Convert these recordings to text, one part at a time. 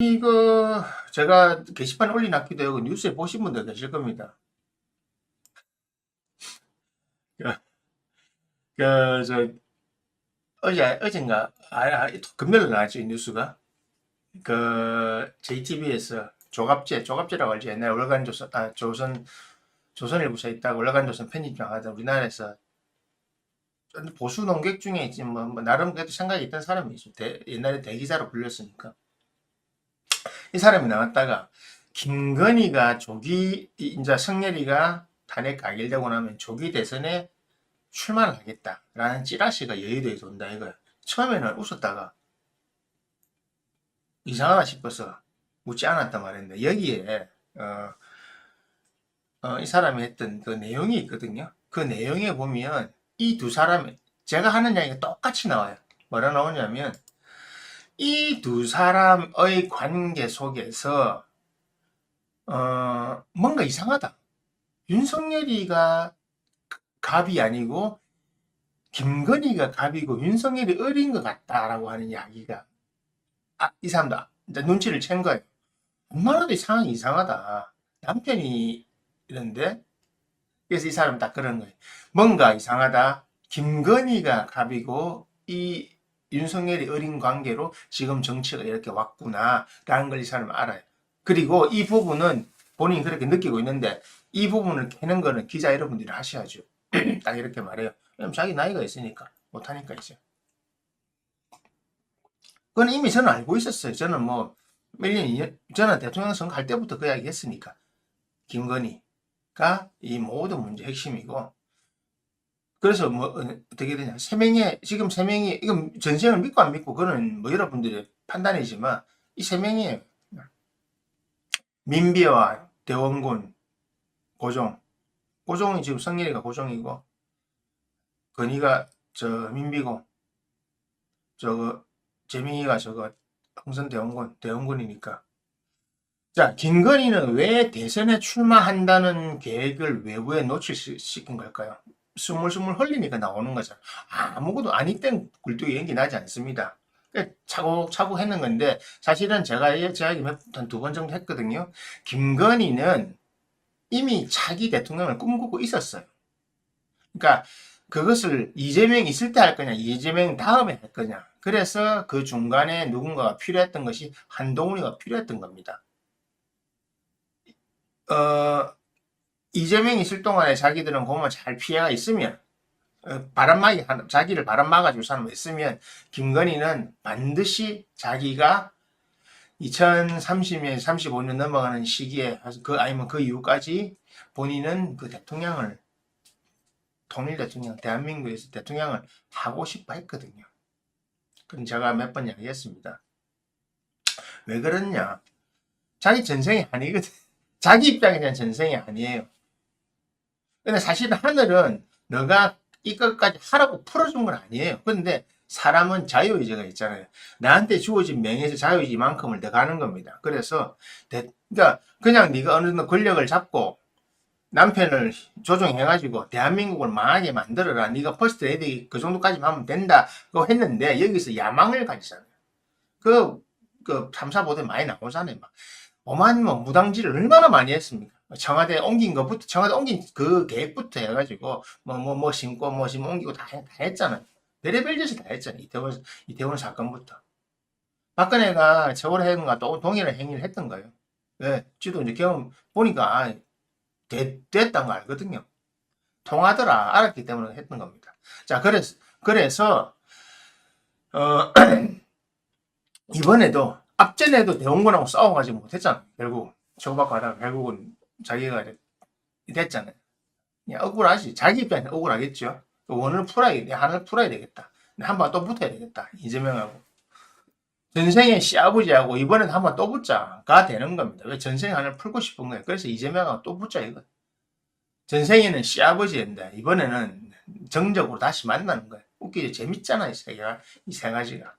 이거 제가 게시판에 올려놨기도 하고 뉴스에 보신 분들 계실 겁니다. 그, 그, 저, 어제, 어젠가, 아, 아, 금요일 나왔죠, 이 뉴스가. 그, JTB에서 조갑제, 조갑제라고 알지? 옛날 월간조선, 아, 조선, 조선일보사에 있다가 월간조선 편집장 하던 우리나라에서 보수 농객 중에 있지, 뭐, 뭐 나름 그래도 생각이 있던 사람이 있어. 대, 옛날에 대기자로 불렸으니까. 이 사람이 나왔다가 김건희가 조기 이제 성렬이가 탄핵 가결되고 나면 조기 대선에 출마를 하겠다라는 찌라시가 여의도에 돈다 이거야. 처음에는 웃었다가 이상하다 싶어서 웃지 않았단 말인데 여기에 어, 어, 이 사람이 했던 그 내용이 있거든요. 그 내용에 보면 이 두 사람 제가 하는 이야기가 똑같이 나와요. 뭐라 나오냐면 이 두 사람의 관계 속에서 어, 뭔가 이상하다. 윤석열이가 갑이 아니고 김건희가 갑이고 윤석열이 어린 것 같다라고 하는 이야기가 아, 이 사람도 이제 눈치를 챈 거예요. 엄마라도 상황이 이상하다. 남편이 이런데 그래서 이 사람은 딱 그런 거예요. 뭔가 이상하다. 김건희가 갑이고 이 윤석열이 어린 관계로 지금 정치가 이렇게 왔구나라는 걸 이 사람은 알아요. 그리고 이 부분은 본인이 그렇게 느끼고 있는데 이 부분을 캐는 거는 기자 여러분들이 하셔야죠. 딱 이렇게 말해요. 왜냐면 자기 나이가 있으니까 못하니까 이제. 그건 이미 저는 알고 있었어요. 저는 뭐몇 년, 2년, 저는 대통령 선거 할 때부터 그 이야기 했으니까. 김건희가 이 모든 문제 핵심이고 그래서 뭐 어, 어떻게 되냐 세 명의 지금 세 명이 이건 전쟁을 믿고 안 믿고 그거는 뭐 여러분들의 판단이지만 이 세 명이 민비와 대원군 고종 고종이 지금 성렬이가 고종이고 건이가 저 민비고 저거 재민이가 저거 흥선 대원군 대원군이니까 자 김건희는 왜 대선에 출마한다는 계획을 외부에 노출시킨 걸까요? 스물스물 흘리니까 나오는 거잖아. 아무것도 아니 땐 굴뚝이 연기 나지 않습니다. 그러니까 차곡차곡 했는 건데 사실은 제가 제가 한두 번 정도 했거든요. 김건희는 이미 차기 대통령을 꿈꾸고 있었어요. 그러니까 그것을 이재명 있을 때 할 거냐, 이재명 다음에 할 거냐. 그래서 그 중간에 누군가가 필요했던 것이 한동훈이가 필요했던 겁니다. 어, 이재명이 있을 동안에 자기들은 그만 잘 피해가 있으면 어, 바람막이 자기를 바람 막아줄 사람이 있으면 김건희는 반드시 자기가 2030년 35년 넘어가는 시기에 그 아니면 그 이후까지 본인은 그 대통령을 통일 대통령 대한민국에서 대통령을 하고 싶어 했거든요. 그럼 제가 몇 번 이야기했습니다. 왜 그러냐? 자기 전생이 아니거든. 자기 입장에 대한 전생이 아니에요. 근데 사실은 하늘은 너가 이것까지 하라고 풀어준 건 아니에요. 근데 사람은 자유의지가 있잖아요. 나한테 주어진 명예에서 자유의지만큼을 더 가는 겁니다. 그래서 그러니까 그냥 네가 어느 정도 권력을 잡고 남편을 조종해가지고 대한민국을 망하게 만들어라. 네가 퍼스트 레디 그 정도까지만 하면 된다고 했는데 여기서 야망을 가지잖아요. 그, 그 3, 4, 5대 많이 나오잖아요. 막. 오만 뭐 무당질을 얼마나 많이 했습니까? 청와대 옮긴 것부터, 청와대 옮긴 그 계획부터 해가지고, 뭐, 뭐, 뭐 심고, 뭐심 옮기고 다, 다 했잖아요. 별의별 짓을 다 했잖아요. 이태원, 이태원 사건부터. 박근혜가 세월 행위가 또 동일한 행위를 했던 거예요. 왜? 지도 이제 경험 보니까, 아, 됐, 됐단 거 알거든요. 통하더라. 알았기 때문에 했던 겁니다. 자, 그래서, 그래서, 어, 이번에도, 앞전에도 대원군하고 싸워가지고 못했잖아. 결국, 저거받고 하다가 결국은 자기가 됐잖아요. 그냥 억울하지. 자기 입장에서 억울하겠죠. 원을 풀어야, 돼. 하나를 풀어야 되겠다. 한 번 또 붙어야 되겠다. 이재명하고. 전생에 시아버지하고 이번엔 한 번 또 붙자가 되는 겁니다. 왜 전생에 하나를 풀고 싶은 거예요. 그래서 이재명하고 또 붙자 이거. 전생에는 시아버지였는데 이번에는 정적으로 다시 만나는 거예요. 웃기지 재밌잖아 이 세계가 이 세 가지가.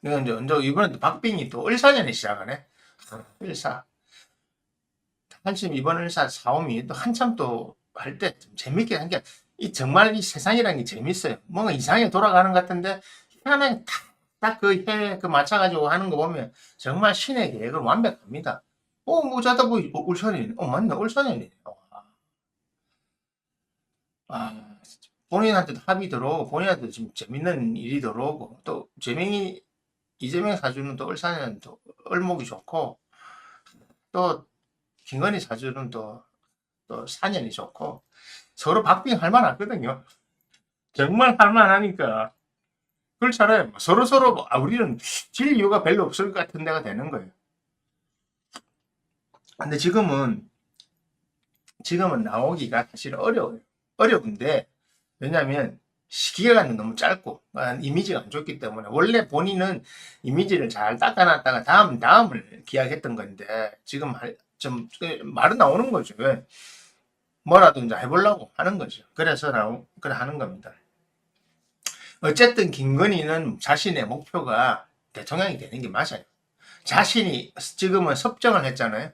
그러니까 이제 이번에 또 박빙이 또 을사년에 시작하네. 을사. 한참 이번 을사 사옴이 또 한참 또 할 때 재밌게 한 게 이 정말 이 세상이라는 게 재밌어요. 뭔가 이상하게 돌아가는 것 같은데 희한하게 다딱그 해 그 맞춰가지고 하는 거 보면 정말 신의 계획은 완벽합니다. 어, 뭐 자다 보니 어, 울산이네. 어, 맞네. 울산이네. 어, 아, 본인한테도 합이 들어오고 본인한테도 좀 재밌는 일이 들어오고 또 재명이 이재명 사주는 또 울산에는 또 을목이 좋고 또 김건희 사주는 또, 또 사년이 좋고 서로 박빙할 만하거든요. 정말 할 만하니까 그렇잖아요. 뭐 서로 서로 뭐, 아, 우리는 질 이유가 별로 없을 것 같은 데가 되는 거예요. 근데 지금은 지금은 나오기가 사실 어려워요. 어려운데 왜냐하면 시기가 너무 짧고 아, 이미지가 안 좋기 때문에 원래 본인은 이미지를 잘 닦아놨다가 다음 다음을 기약했던 건데 지금 할- 좀 말은 나오는 거죠. 왜? 뭐라도 이제 해보려고 하는 거죠. 그래서 나오 그래 하는 겁니다. 어쨌든 김건희는 자신의 목표가 대통령이 되는 게 맞아요. 자신이 지금은 섭정을 했잖아요.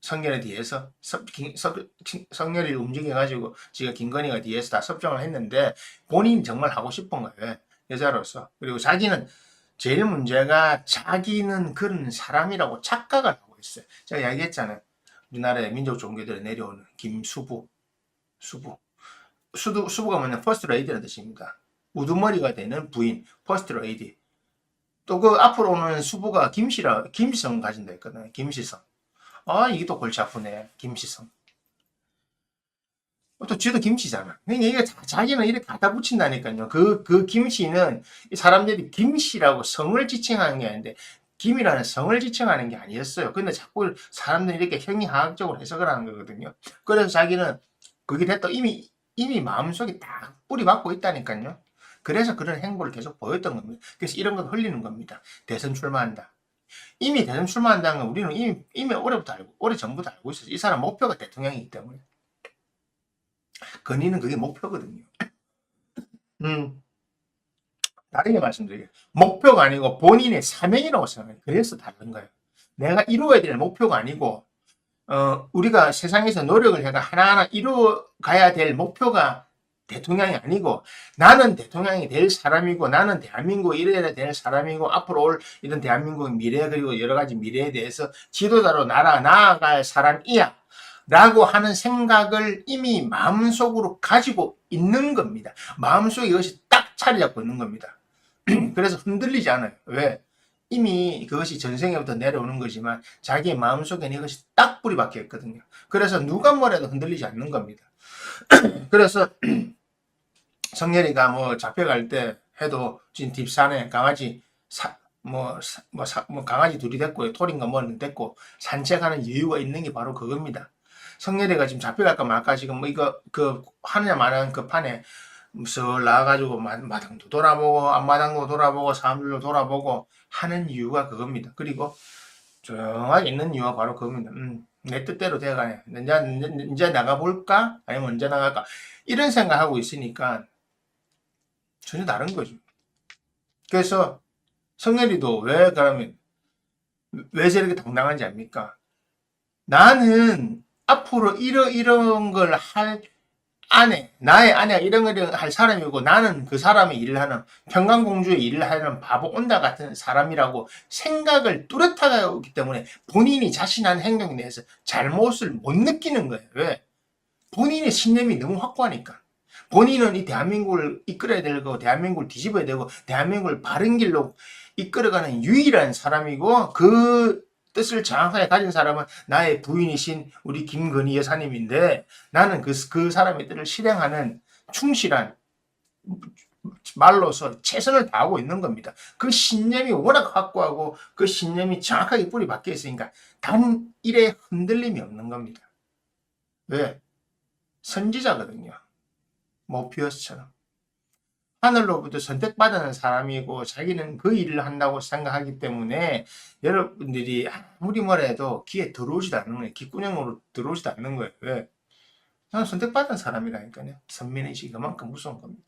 성렬에 뒤에서 섭, 김- 섭- 김- 성렬이 움직여가지고 지가 김건희가 뒤에서 다 섭정을 했는데 본인이 정말 하고 싶은 거예요. 여자로서. 그리고 자기는 제일 문제가 자기는 그런 사람이라고 착각을 하고 있어요. 제가 얘기했잖아요. 우리나라의 민족 종교들에 내려오는 김수부, 수부. 수두, 수부가 뭐냐, 퍼스트 레이디라는 뜻입니다. 우두머리가 되는 부인, 퍼스트 레이디. 또 그 앞으로 오는 수부가 김씨라, 김씨성 가진다 했거든요. 김씨성. 아, 이게 또 골치 아프네. 김씨성. 어, 또 쥐도 김씨잖아. 그러니까 자기는 이렇게 갖다 붙인다니까요. 그, 그 김씨는 이 사람들이 김씨라고 성을 지칭하는 게 아닌데, 김이라는 성을 지칭하는 게 아니었어요. 근데 자꾸 사람들이 이렇게 형이하학적으로 해석을 하는 거거든요. 그래서 자기는 그게 됐다. 이미, 이미 마음속에 딱 뿌리 박고 있다니까요. 그래서 그런 행보를 계속 보였던 겁니다. 그래서 이런 건 흘리는 겁니다. 대선 출마한다. 이미 대선 출마한다는 건 우리는 이미, 이미 오래부터 알고, 오래 전부터 알고 있었어요. 이 사람 목표가 대통령이기 때문에. 건의는 그게 목표거든요. 음, 다르게 말씀드릴게요. 목표가 아니고 본인의 사명이라고 생각해요. 그래서 다른 거예요. 내가 이루어야 될 목표가 아니고, 어, 우리가 세상에서 노력을 해가 하나하나 이루어 가야 될 목표가 대통령이 아니고, 나는 대통령이 될 사람이고, 나는 대한민국 이래야 될 사람이고, 앞으로 올 이런 대한민국 미래, 그리고 여러 가지 미래에 대해서 지도자로 나라, 나아갈 사람이야. 라고 하는 생각을 이미 마음속으로 가지고 있는 겁니다. 마음속에 이것이 딱 자리 잡고 있는 겁니다. 그래서 흔들리지 않아요. 왜? 이미 그것이 전생에부터 내려오는 거지만 자기의 마음속에는 이것이 딱 뿌리 박혀 있거든요. 그래서 누가 뭐래도 흔들리지 않는 겁니다. 그래서 성렬이가 뭐 잡혀갈 때 해도 지금 뒷산에 강아지 사, 뭐, 사- 뭐, 사- 뭐 강아지 둘이 됐고 토린가 뭐는 됐고 산책하는 여유가 있는 게 바로 그겁니다. 성렬이가 지금 잡혀갈까 말까 지금 뭐 이거 그 하느냐 마느냐 그 판에 무슨 나와가지고 마- 마당도 돌아보고 앞마당도 돌아보고 사람들도 돌아보고 하는 이유가 그겁니다. 그리고 조용하게 있는 이유가 바로 그겁니다. 음, 내 뜻대로 돼가네. 이제, 이제 나가볼까? 아니면 언제 나갈까? 이런 생각하고 있으니까 전혀 다른 거죠. 그래서 성렬이도 왜 그러면 왜 저렇게 당당한지 압니까? 나는 앞으로 이러 이런 걸 할 아내, 나의 아내가 이런 걸할 사람이고 나는 그 사람의 일을 하는 평강공주의 일을 하는 바보 온다 같은 사람이라고 생각을 뚜렷하게 하고 있기 때문에 본인이 자신한 행동에 대해서 잘못을 못 느끼는 거예요. 왜? 본인의 신념이 너무 확고하니까. 본인은 이 대한민국을 이끌어야 되고 대한민국을 뒤집어야 되고 대한민국을 바른 길로 이끌어가는 유일한 사람이고 그 뜻을 정확하게 가진 사람은 나의 부인이신 우리 김건희 여사님인데 나는 그, 그 사람의 뜻을 실행하는 충실한 말로서 최선을 다하고 있는 겁니다. 그 신념이 워낙 확고하고 그 신념이 정확하게 뿌리 박혀 있으니까 단 일에 흔들림이 없는 겁니다. 왜? 선지자거든요. 모피어스처럼. 하늘로부터 선택받은 사람이고 자기는 그 일을 한다고 생각하기 때문에 여러분들이 아무리 뭐래도 귀에 들어오지도 않는 거예요. 귓구녕으로 들어오지도 않는 거예요. 왜? 나는 선택받은 사람이라니까요. 선민의식이 그만큼 무서운 겁니다.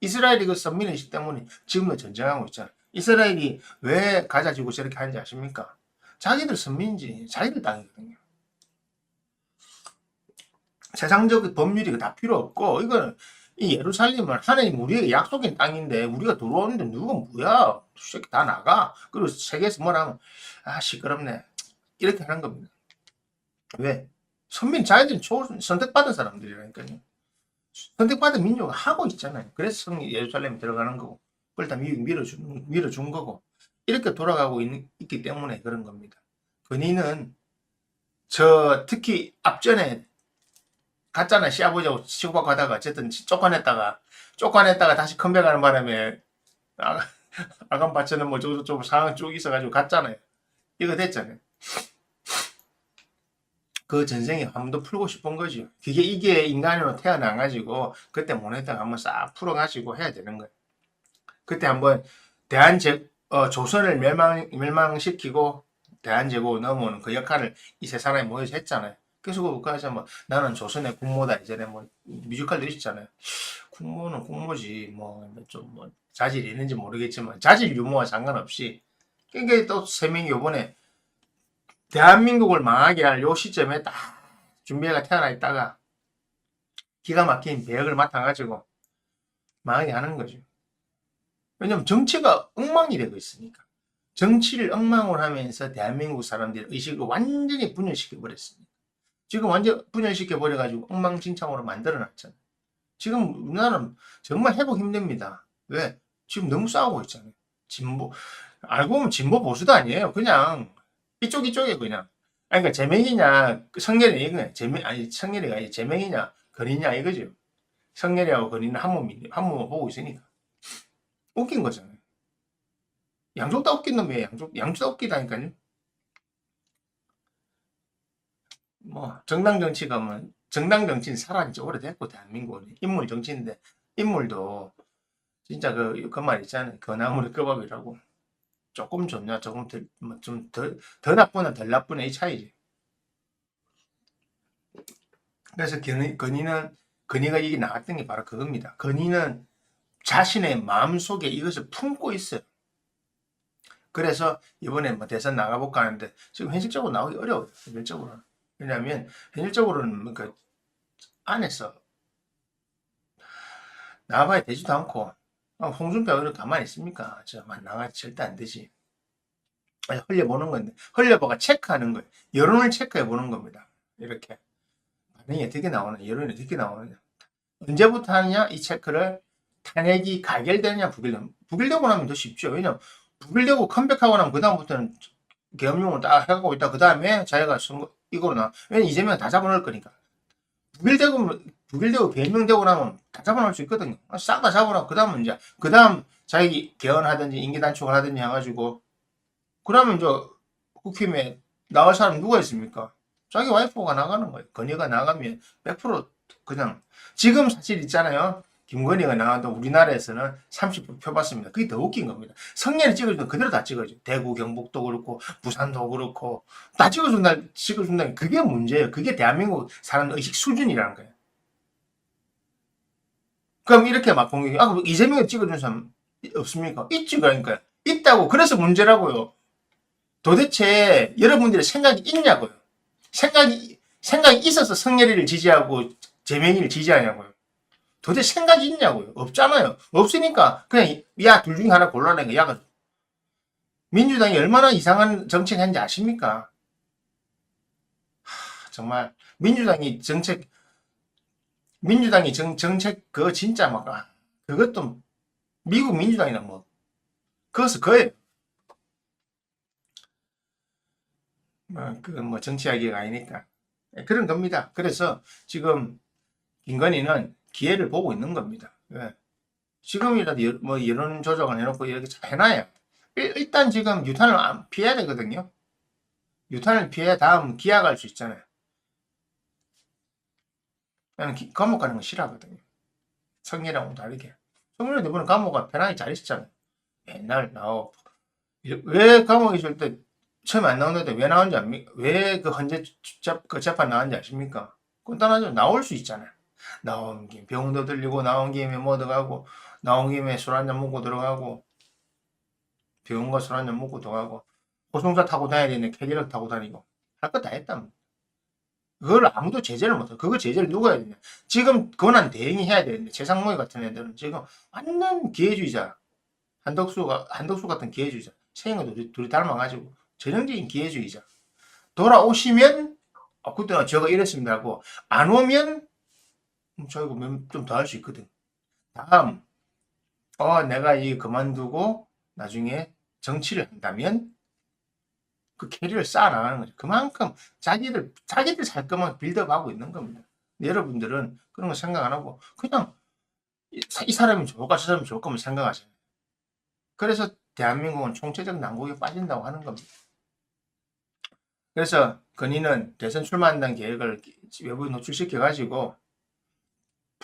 이스라엘이 그 선민의식 때문에 지금도 전쟁하고 있잖아요. 이스라엘이 왜 가자 지고 저렇게 하는지 아십니까? 자기들 선민지, 자기들 땅이거든요. 세상적 법률이 다 필요 없고, 이거는 이 예루살렘은 하나님 우리에게 약속인 땅인데 우리가 들어오는데 누가 뭐야? 이 새끼 다 나가. 그리고 세계에서 뭐라 하면 아 시끄럽네. 이렇게 하는 겁니다. 왜? 선민 자기들은 초 선택받은 사람들이라니까요. 선택받은 민족은 하고 있잖아요. 그래서 성 예루살렘에 들어가는 거고 그걸 다 미국 밀어준, 밀어준 거고 이렇게 돌아가고 있, 있기 때문에 그런 겁니다. 근위는 저 특히 앞전에 갔잖아 시아버지하고 치고받고 하다가 어쨌든 쫓아냈다가 쫓아냈다가 다시 컴백하는 바람에 아, 아간 바처는 뭐 저저저 상황 쭉 있어가지고 갔잖아요. 이거 됐잖아요. 그 전생에 한번더 풀고 싶은 거죠. 그게 이게 인간으로 태어나가지고 그때 모네타가 한번 싹 풀어가지고 해야 되는 거예요. 그때 한번 대한제 어, 조선을 멸망 멸망시키고 대한제국 넘어오는 그 역할을 이 세 사람이 모여서 했잖아요. 그래서 그까지 뭐 나는 조선의 국모다 이전에 뭐 뮤지컬도 있었잖아요. 국모는 국모지 뭐좀뭐 자질이 있는지 모르겠지만 자질 유무와 상관없이 그러니까 또 세 명이 요번에 대한민국을 망하게 할 요 시점에 딱 준비가 태어나 있다가 기가 막힌 배역을 맡아가지고 망하게 하는 거죠. 왜냐면 정치가 엉망이 되고 있으니까. 정치를 엉망을 하면서 대한민국 사람들의 의식을 완전히 분열시켜 버렸습니다. 지금 완전 분열시켜 버려가지고 엉망진창으로 만들어 놨잖아요. 지금 우리나라는 정말 회복 힘듭니다. 왜? 지금 너무 싸우고 있잖아요. 진보, 알고 보면 진보 보수도 아니에요. 그냥 이쪽 이쪽에 그냥. 아니, 그러니까 제명이냐, 성렬이 이거야. 제명, 아니, 성렬이가 아니 제명이냐, 건이냐 이거죠. 성렬이하고 건이는 한 몸이, 한 몸을 보고 있으니까. 웃긴 거잖아요. 양쪽 다 웃긴 놈이에요. 양쪽, 양쪽 다 웃기다니까요. 뭐, 정당 정치가 뭐, 정당 정치는 사라진 지 오래됐고, 대한민국은. 인물 정치인데, 인물도, 진짜 그, 그 말 있잖아요. 그 나무를 끄밥이라고. 조금 좋냐, 조금 덜, 뭐, 좀 더, 더 나쁘나 덜 나쁘나 이 차이지. 그래서 건의, 건의는, 건의가 이게 나왔던 게 바로 그겁니다. 건의는 자신의 마음 속에 이것을 품고 있어요. 그래서 이번에 뭐 대선 나가볼까 하는데 지금 현실적으로 나오기 어려워요. 현실적으로는. 왜냐하면 현실적으로는 그 안에서 나가봐야 되지도 않고 아, 홍준표가 그렇게 가만히 있습니까? 저만 나가 절대 안 되지. 흘려보는 건데 흘려보가 체크하는 거예요. 여론을 체크해 보는 겁니다. 이렇게 반응이 어떻게 나오나 여론이 어떻게 나오느냐 언제부터 하느냐 이 체크를 탄핵이 가결되느냐 부결되냐 부결되고 나면 더 쉽죠. 왜냐면 부결되고 컴백하고 나면 그 다음부터는 계엄령을 딱 해가고 있다. 그 다음에 자기가 선거 이거로 나. 왜냐면 이재명 다 잡아놓을 거니까. 부결되고 부결되고 배명되고 나면 다 잡아놓을 수 있거든요. 싹 다 잡아놓고 그 다음은 이제 그 다음 자기 개헌하든지 임기 단축을 하든지 해가지고 그러면 이제 국힘에 나올 사람 누가 있습니까? 자기 와이프가 나가는 거예요. 건의가 나가면 100% 그냥 지금 사실 있잖아요. 김건희가 나와도 우리나라에서는 30% 표봤습니다. 그게 더 웃긴 겁니다. 성년이 찍어주면 그대로 다 찍어줘. 대구, 경북도 그렇고, 부산도 그렇고, 다 찍어준다, 찍어준다. 그게 문제예요. 그게 대한민국 사람 의식 수준이라는 거예요. 그럼 이렇게 막 공격이, 아, 이재명이 찍어준 사람 없습니까? 있지, 그러니까. 있다고. 그래서 문제라고요. 도대체 여러분들의 생각이 있냐고요. 생각이, 생각이 있어서 성렬이를 지지하고 재명이를 지지하냐고요. 도대체 생각이 있냐고요. 없잖아요. 없으니까 그냥 야 둘 중에 하나 골라낸 거 야가 민주당이 얼마나 이상한 정책 했는지 아십니까? 하, 정말 민주당이 정책 민주당이 정, 정책 그거 진짜 막 아, 그것도 미국 민주당이나 뭐 그것은 그예요. 뭐, 그건 뭐 정치 이야기가 아니니까 예, 그런 겁니다. 그래서 지금 김건희는 기회를 보고 있는 겁니다. 왜? 지금이라도 여- 뭐 여론 조작을 해놓고 이렇게 잘 해놔야 일- 일단 지금 유탄을 안 피해야 되거든요. 유탄을 피해 다음 기약할 수 있잖아요. 나는 기- 감옥 가는 거 싫어하거든요. 성렬하고 다르게. 성렬도 이번에 감옥가 편하게 잘 있었잖아요. 옛날 나오 왜 감옥에 있을 때 처음에 안 나오는데 왜 나온지 압니까? 왜 그 헌재 재- 그 재판 나왔는지 아십니까? 간단하죠. 나올 수 있잖아요. 나온 김에 병도 들리고 나온 김에 뭐 들어가고 나온 김에 술 한잔 먹고 들어가고 병원과 술 한잔 먹고 들어가고 호송차 타고 다녀야 되는데 캐디락 타고 다니고 할 거 다 했다. 그걸 아무도 제재를 못해. 그거 제재를 누가 해야 되냐. 지금 권한 대행이 해야 되는데 최상목이 같은 애들은 지금 완전 기회주의자. 한덕수가 한덕수 같은 기회주의자. 세영과 둘이, 둘이 닮아가지고 전형적인 기회주의자. 돌아오시면 아, 그때 저가 이랬습니다 하고 안 오면 음, 저희가 좀 더 할 수 있거든. 다음 어 내가 이 그만두고 나중에 정치를 한다면 그 캐리어를 쌓아나가는 거죠. 그만큼 자기들 자기들 살 것만 빌드업하고 있는 겁니다. 여러분들은 그런 거 생각 안 하고 그냥 이, 사- 이 사람이 좋을까 저 사람이 좋을 거면 생각하세요. 그래서 대한민국은 총체적 난국에 빠진다고 하는 겁니다. 그래서 건의는 대선 출마한다는 계획을 외부에 노출시켜가지고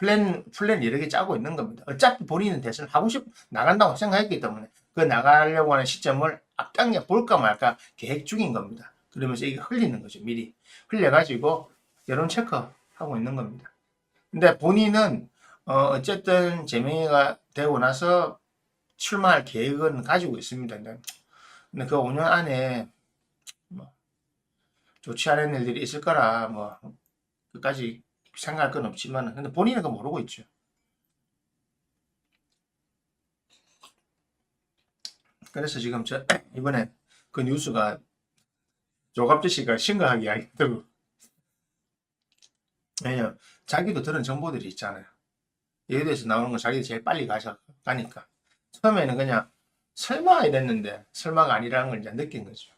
플랜, 플랜 여러 개 짜고 있는 겁니다. 어차피 본인은 대선 하고 싶, 나간다고 생각했기 때문에 그 나가려고 하는 시점을 앞당겨 볼까 말까 계획 중인 겁니다. 그러면서 이게 흘리는 거죠, 미리. 흘려가지고 여론 체크하고 있는 겁니다. 근데 본인은, 어, 어쨌든 제명이가 되고 나서 출마할 계획은 가지고 있습니다. 근데 그 5년 안에 뭐 좋지 않은 일들이 있을 거라 뭐 끝까지 생각할 건 없지만 근데 본인은 그거 모르고 있죠. 그래서 지금 저 이번에 그 뉴스가 조갑재 씨가 심각하게 이야기하더라고. 왜냐 자기도 들은 정보들이 있잖아요. 예대에서 나오는 거 자기도 제일 빨리 가서 가니까 처음에는 그냥 설마 이랬는데 설마가 아니라는 걸 이제 느낀 거죠.